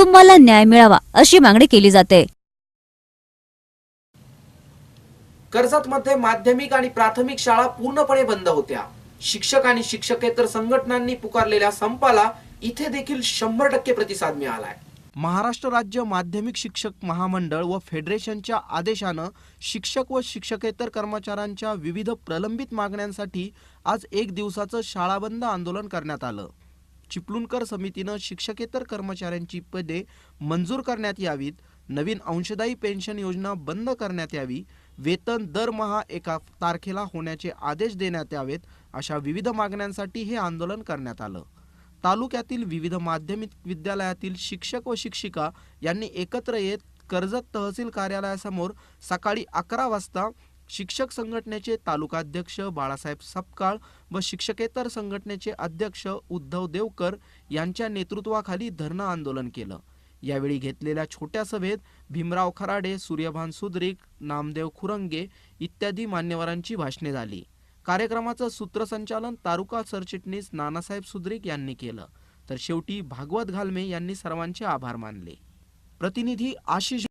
कुटुंबाला न्याय मिळावा अशी मागणी केली जाते. कर्जतमध्ये माध्यमिक आणि प्राथमिक शाळा पूर्णपणे बंद होत्या. शिक्षक आणि शिक्षकेतर संघटनांनी पुकारलेल्या संपाला इथे देखील शंभर टक्के प्रतिसाद मिळालाय. महाराष्ट्र राज्य माध्यमिक शिक्षक महामंडळ व फेडरेशनच्या आदेशानं शिक्षक व शिक्षकेतर कर्मचाऱ्यांच्या विविध प्रलंबित मागण्यांसाठी आज एक दिवसाचं शाळाबंद आंदोलन करण्यात आलं. चिपळूणकर समितीनं शिक्षकेतर कर्मचाऱ्यांची पदे मंजूर करण्यात यावीत नवीन अंशदायी पेन्शन योजना बंद करण्यात यावी वेतन दरमहा एका तारखेला होण्याचे आदेश देण्यात यावेत अशा विविध मागण्यांसाठी हे आंदोलन करण्यात आलं. तालुक्यातील विविध माध्यमिक विद्यालयातील शिक्षक व शिक्षिका यांनी एकत्र येत कर्जत तहसील कार्यालयासमोर सकाळी अकरा वाजता शिक्षक संघटनेचे तालुकाध्यक्ष बाळासाहेब सपकाळ व शिक्षकेतर संघटनेचे अध्यक्ष उद्धव देवकर यांच्या नेतृत्वाखाली धरणं आंदोलन केलं. यावेळी घेतलेल्या छोट्या सभेत भीमराव खराडे सूर्यभान सुद्रिक नामदेव खुरंगे इत्यादी मान्यवरांची भाषणे झाली. कार्यक्रमाचं सूत्रसंचालन तारुका सरचिटणीस नानासाहेब सुद्रिक यांनी केलं. तर शेवटी भागवत घालमे यांनी सर्वांचे आभार मानले. प्रतिनिधी आशिष